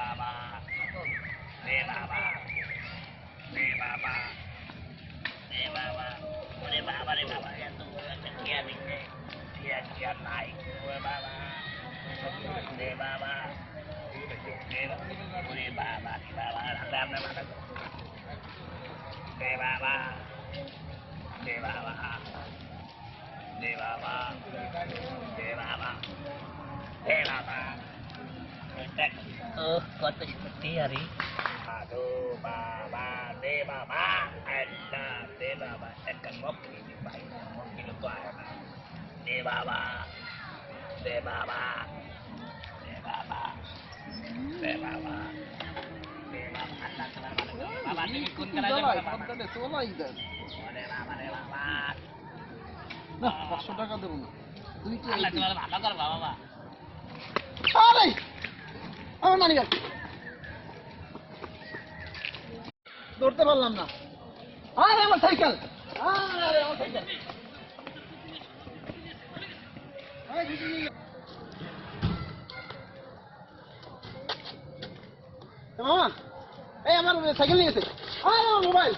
বাবা রে বাবা রে বাবা রে বাবা ওরে বাবা রে বাবা এত বড় একটা টিয়া দিচ্ছে টিয়া টিয়া নাই ওরে বাবা রে বাবা রে বাবা ওরে বাবা রে বাবা রাখলে আপনার মাথা রে বাবা রে বাবা রে বাবা রে বাবা রে বাবা Oh, kota seperti hari. Aduh, Baba, de Baba, Allah, de Baba, tekan mobil ini baik, mobil itu ada. De Baba, de Baba, de Baba, de Baba. De Baba, Allah, selamat. Baba, ikut ke dalam চলাই Baba. সন্তানে চলাই দেন De Baba, de না পাঁচশো টাকা দেবো না তুই কি Allah, selamat. Allah, kar Baba. আরে আমার নানি গেল ধরতে পারলাম না। আরে আমার সাইকেল। মামা এই আমার সাইকেল নিয়েছে আরে আমার মোবাইল।